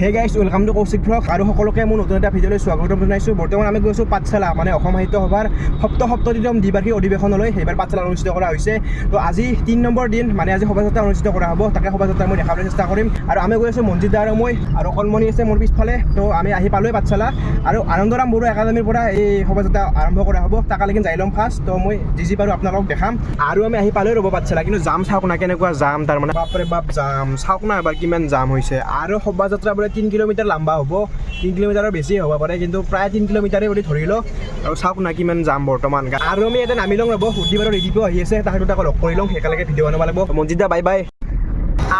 Hey guys welcome to Kaushik vlog আৰু সকলোকে মোৰ নতুন এটা ভিডিঅ'লৈ স্বাগতম জনাইছোঁ। বৰ্তমান আমি গৈছোঁ পাঠশালা মানে অসম সাহিত্য সভাৰ সপ্ত সপ্ততিতম দ্বিবাৰ্ষিক অধিৱেশনলৈ। সেইবাৰ পাঠশালা অনুষ্ঠিত কৰা হৈছে। তো আজি তিনি নম্বৰ দিন মানে আজি শোভাযাত্ৰা অনুষ্ঠিত কৰা হ'ব। তাকে শোভাযাত্ৰা মই দেখাবলৈ চেষ্টা কৰিম। আৰু আমি গৈ আছোঁ মঞ্জিত দা আৰু মই আৰু কণমণি আছে মোৰ পিছফালে। তো আমি আহি পালোঁৱেই পাঠশালা। আৰু আনন্দৰাম বড়ো একাডেমীৰ পৰা এই শোভাযাত্ৰা আৰম্ভ কৰা হ'ব। তাকালৈকে যাই ল'ম ফাৰ্ষ্ট তো মই যি যি পাৰোঁ আপোনালোকক দেখাম। আৰু আমি আহি পালোঁৱেই ৰ'ব পাঠশালা। কিন্তু যাম চাওক না কেনেকুৱা যাম তাৰমানে বাপৰে বাপ যাম চাওক না এবাৰ কিমান জাম হৈছে। আৰু শোভাযাত্ৰা বোলে তিনি কিলোমিটাৰ লাম্বা হ'ব। তিনি কিলোমিটাৰৰ বেছি হ'ব পাৰে, কিন্তু প্ৰায় তিনি কিলোমিটাৰে বুলি ধৰি লওঁ আৰু চাওক না কিমান যাম বৰ্তমান। আৰু আমি ইয়াতে নামি লওঁ ৰ'ব, সুধি বাৰু ৰেডিপো আহি আছে তাহাঁত দুটাকো লগ কৰি লওঁ একেলগে ভিডিঅ' বনাব লাগিব। মঞ্জিত দা বাই বাই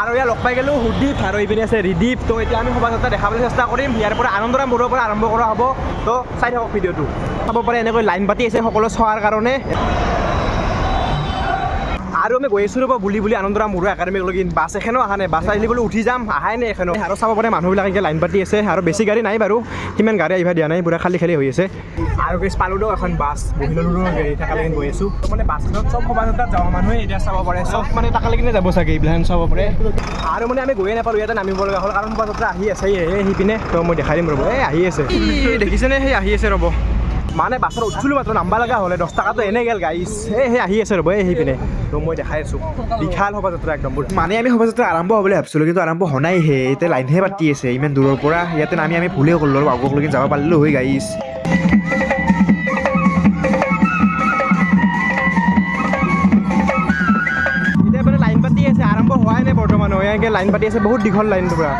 আৰু ইয়াত লগ পাই গ'লোঁ সুদীপ আৰু এইপিনে আছে ৰিদীপ। তো এতিয়া আমি শোভাযাত্ৰা দেখাবলৈ চেষ্টা কৰিম। ইয়াৰ পৰা আনন্দৰাম বড়োৰ পৰা আৰম্ভ কৰা হ'ব। তো চাই থাকক ভিডিঅ'টো। চাব পাৰে, এনেকৈ লাইন পাতি আছে সকলো চোৱাৰ কাৰণে। আৰু আমি গৈ আছোঁ ৰ'ব বুলি বুলি আনন্দৰাম বড়ো একাডেমীক লগিন বাছ এখনও অহা নাই, বাছ আহিলে বোলো উঠি যাম, আহাই নাই এখনও। আৰু চাব পাৰে মানুহবিলাক এনেকৈ লাইন পাতি আছে আৰু বেছি গাড়ী নাই বাৰু। সিমান গাড়ী আহিব দিয়া নাই, পূৰা খালী খালী হৈ আছে। আৰু গেছ পালোঁ এখন বাছ বহি ল'লোঁ হেৰি তাকালৈকে গৈ আছোঁ। মানে বাছখনত চব শোভাযাত্ৰাত যাব মানুহে, এতিয়া চাব পাৰে, চব মানে তাকালৈকে যাব চাগে, এইবিলাক চাব পাৰে। আৰু মানে আমি গৈয়ে নাপালোঁ, ইয়াতে নামিব লগা হ'ল, কাৰণ শোভাযাত্ৰা আহি আছে এই সিপিনে তো মই দেখাই দিম ৰ'ব, এই আহি আছে। দেখিছেনে? সেই আহি আছে ৰ'ব। মানে বাছত উঠিছিলোঁ মাত্ৰ, নাম্বা লগা হ'লে, দহ টকাটো এনে গেল গাইছ এই সেই আহি আছে ৰ'ব, এই সেইপিনে তো মই দেখাই আছোঁ। বিশাল শোভাযাত্ৰা একদম। মানে আমি শোভাযাত্ৰা আৰম্ভ হ'বলৈ ভাবিছিলোঁ, কিন্তু আৰম্ভ হোৱা নাইহে এতিয়া লাইনহে পাতি আছে, ইমান দূৰৰ পৰা। ইয়াতে নামি আমি ভুলেই কৰিলোঁ অলপ আগলৈকে যাব পাৰিলোঁ হৈ গাইছ এতিয়া মানে লাইন পাতি আছে, আৰম্ভ হোৱাই নাই বৰ্তমান। এনেকৈ লাইন পাতি আছে, বহুত দীঘল লাইন পূৰা।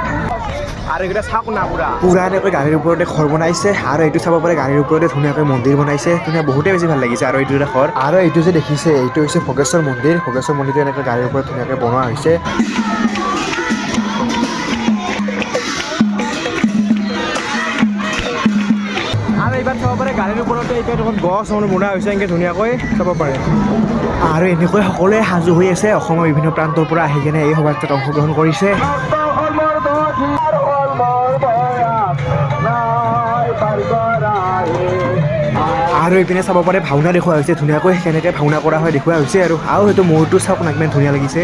আৰু এইকেইটা চাওক না পূৰা। পূৰা এনেকৈ গাড়ীৰ ওপৰতে ঘৰ বনাইছে আৰু এইটো চাব পাৰে গাড়ীৰ ওপৰতে ধুনীয়াকৈ মন্দিৰ বনাইছে। ধুনীয়া বহুতেই বেছি ভালো লাগিছে আৰু এইটো এটা ঘৰ আৰু এইটো যে দেখিছে এইটো হৈছে ভোগেশ্বৰ মন্দিৰ। ভোগেশ্বৰ মন্দিৰটো এনেকৈ গাড়ীৰ ওপৰত ধুনীয়াকৈ বনোৱা হৈছে। আৰু এইবাৰ চাব পাৰে গাড়ীৰ ওপৰতে এতিয়া দেখোন গছ মানে বনোৱা হৈছে এনেকৈ ধুনীয়াকৈ চাব পাৰে। আৰু এনেকৈ সকলোৱে সাজু হৈ আছে। অসমৰ বিভিন্ন প্ৰান্তৰ পৰা আহি কেনে এই সভাযাত্ৰাত অংশগ্ৰহণ কৰিছে। আৰু এইপিনে চাব পাৰে ভাওনা দেখুওৱা হৈছে। ধুনীয়াকৈ কেনেকৈ ভাওনা কৰা হয় দেখুওৱা হৈছে আৰু। আৰু সেইটো মূৰটো চাওক না কিমান ধুনীয়া লাগিছে।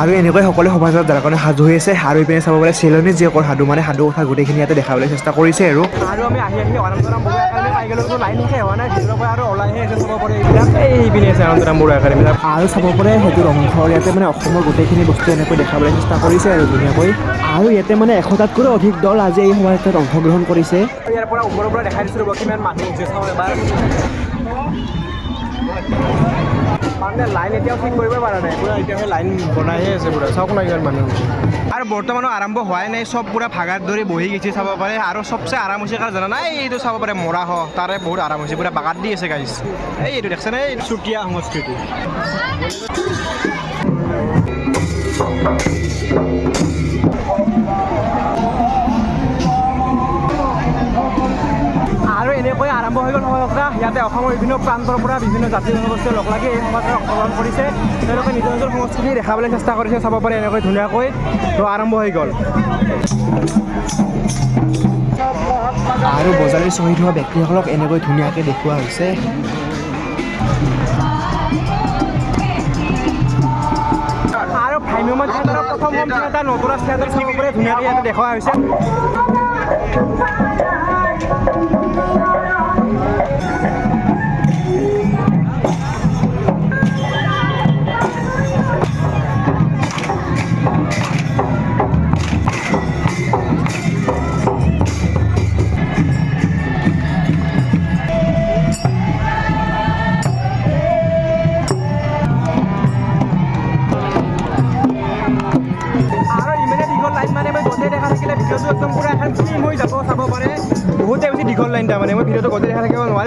আৰু এনেকৈ সকলোৱে সমাজত যাৰ কাৰণে সাজু হৈ আছে। আৰু এইপিনে চাব পাৰে চেলনি জীয়েকৰ সাধু মানে সাধু কথা গোটেইখিনি ইয়াতে দেখাবলৈ চেষ্টা কৰিছে আৰু। আৰু আমি আহি আহি আনন্দৰাম বড়ো একাডেমি গ'লোঁ লাইন শেষ হোৱা নাই। পৰা আৰু ওলাইহে আছে চাব পাৰে এইবিলাক। এই পিনে আছে আনন্দৰাম বড়ো একাডেমি। আৰু চাব পাৰে সেইটো ৰংঘৰ ইয়াতে মানে অসমৰ গোটেইখিনি বস্তু এনেকৈ দেখাবলৈ চেষ্টা কৰিছে আৰু ধুনীয়াকৈ। আৰু ইয়াতে মানে এশটাতকৈও অধিক দল আজি এই সমাজত অংশগ্ৰহণ কৰিছে। ইয়াৰ পৰা ওপৰৰ পৰা দেখাই দিছোঁ ৰ'ব কিমান মানুহ এবাৰ। মানে লাইন এতিয়াও ঠিক কৰিব পৰা নাই। পূৰা এতিয়াহে লাইন বনাইহে আছে পূৰা চাওক না ইমান মানুহ। আৰু বৰ্তমানো আৰম্ভ হোৱাই নাই চব পূৰা ভাগাৰ দৰে বহি গৈছে চাব পাৰে আৰু চবচে আৰাম হৈছে কাৰণ জানা নাই এইটো চাব পাৰে মৰা হ তাৰে বহুত আৰাম হৈছে পূৰা বাগাত দি আছে গাইছ এই এইটো দেখিছেনে এই চুতীয়া সংস্কৃতি। আৰু আৰম্ভ হৈ গ'ল শোভাযাত্ৰা ইয়াতে অসমৰ বিভিন্ন প্ৰান্তৰ পৰা বিভিন্ন জাতি জনগোষ্ঠীয়ে লগ লাগি এই শোভাযাত্ৰা অংশগ্ৰহণ কৰিছে। তেওঁলোকে নিজৰ নিজৰ সংস্কৃতি দেখাবলৈ চেষ্টা কৰিছে চাব পাৰে এনেকৈ ধুনীয়াকৈ। তো আৰম্ভ হৈ গ'ল। আৰু বজাৰত শ্বহীদ হোৱা ব্যক্তিসকলক এনেকৈ ধুনীয়াকৈ দেখুওৱা হৈছে। আৰু ভ্ৰাম্যমান থিয়েটাৰৰ প্ৰথম থিয়েটাৰ নতুন থিয়েটাৰ চাব পাৰে ধুনীয়াকৈ ইয়াতে দেখুওৱা হৈছে।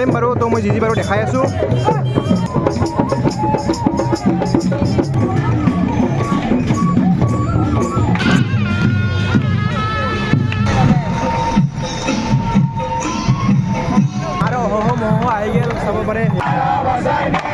দেখা থাকিব নোৱাৰিম বাৰু তো মই যি যি বাৰু দেখাই আছোঁ আৰু অহ মহ আহি গ'ল চাব পাৰে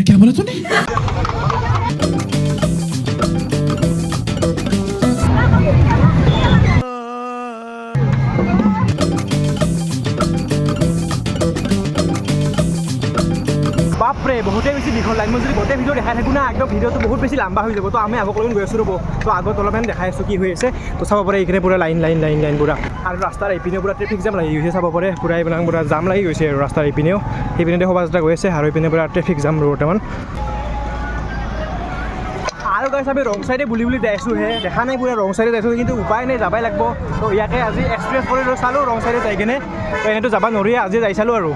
ይቀበለቱኝ বহুতেই বেছি দীঘল লাইন মই যদি গোটেই ভিডিঅ' দেখাই থাকোঁ না, একদম ভিডিঅ'টো বহুত বেছি লাম্বা হৈ যাব। তো আমি আগক লগত গৈ আছোঁ ৰ'ব। তো আগত অলপমান দেখাই আছোঁ কি হৈ আছে। তো চাব পাৰে এইখিনি পূৰা লাইন লাইন লাইন লাইন পূৰা। আৰু ৰাস্তাৰ এইপিনে পূৰা ট্ৰেফিক জাম লাগি গৈছে, চাব পাৰে। পূৰা এইবিলাক পূৰা জাম লাগি গৈছে আৰু ৰাস্তাৰ এইপিনেও। সেইপিনে শোভাযাত্ৰা গৈ আছে আৰু এইপিনে পূৰা ট্ৰেফিক জাম বৰ্তমান আৰু গাইছ, আমি ৰং চাইডে বুলি বুলি যাই আছোঁ হে দেখা নাই পুৰা ৰং চাইডে যাইছোঁ কিন্তু উপায় নাই, যাবাই লাগব। তো ইয়াকে আজি এক্সপ্ৰেছ কৰি লৈ চালোঁ, ৰং চাইডে যাই কিনে। এনেতো যাব নোৱাৰি, আজি যাই চালোঁ আৰু।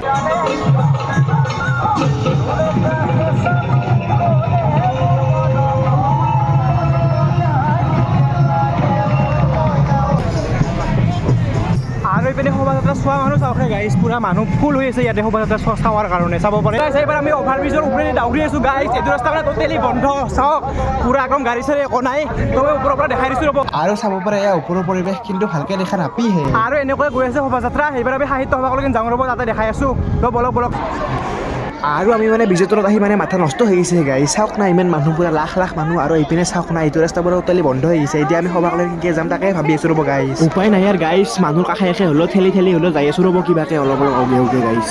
এইপিনে শোভাযাত্ৰা চোৱা মানুহ চাওকহে গাইছ পূৰা মানুহ ফুল হৈ আছে ইয়াতে শোভাযাত্ৰা চোৱা চাৱাৰ কাৰণে চাব পাৰে। এইবাৰ আমি অভাৰ ব্ৰিজৰ ওপৰেদি দাউৰি আছোঁ গাইছ এইটো ৰাস্তা মানে টোটেলি বন্ধ চাওক পুৰা একদম গাড়ী চাড়ী একো নাই তবে ওপৰৰ পৰা দেখাই দিছোঁ ৰ'ব। আৰু চাব পাৰে এয়া ওপৰৰ পৰিৱেশ কিন্তু ভালকে দেখা নাপিহে আৰু এনেকৈ গৈ আছে শোভাযাত্ৰা সেইবাৰ আমি সাহিত্য সভালৈকে যাওঁ ৰ'ব তাতে দেখাই আছোঁ। তো বলক বলক। আৰু আমি মানে বিজয় তলত আহি মানে মাথা নষ্ট হৈ গৈছে গাড়ী চাওক না ইমান মানুহ পুৰা লাখ লাখ মানুহ আৰু এইপিনে চাওক না এইটো ৰাস্তা পুৰা টোটেলি বন্ধ হৈ গৈছে। এতিয়া আমি সভাকলৈ কেতিয়া যাম তাকে ভাবি আছোঁ ৰ'ব গাইছ উপায় নাই আৰু গাইছ মানুহৰ কাষে কাষে হ'লেও ঠেলি ঠেলি হ'লেও যাই আছোঁ ৰ'ব কিবাকে অলপ অলপ অগে অগে গাইছ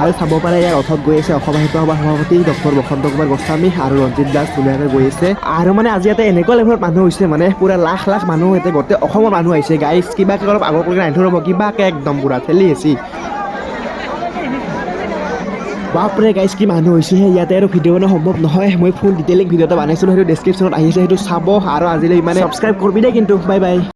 আৰু চাব পাৰে ইয়াৰ ৰথত গৈ আছে অসম সাহিত্য সভাৰ সভাপতি ডক্টৰ বসন্ত কুমাৰ গোস্বামী আৰু ৰঞ্জিত দাস ধুনীয়াকৈ গৈ আছে। আৰু মানে আজি ইয়াতে এনেকুৱা লেভেলত মানুহ হৈছে মানে পুৰা লাখ লাখ মানুহ ইয়াতে গোটেই অসমৰ মানুহ আহিছে। গাইছ কিবাকে অলপ আগলৈকে নাহি ৰ'ব কিবাকে একদম পুৰা ঠেলি আছি। বাপৰে গাইছ কি মানুহ হৈছে হে? ইয়াতে আৰু ভিডিঅ' বনোৱা সম্ভৱ নহয়। মই ফুল ডিটেইলিং ভিডিঅ' এটা বনাইছিলোঁ, সেইটো ডেছক্ৰিপশ্যনত আহিছে, সেইটো চাব আৰু আজিলৈ ইমানে। ছাবস্ক্ৰাইব কৰিবি দেই কিন্তু। Bye bye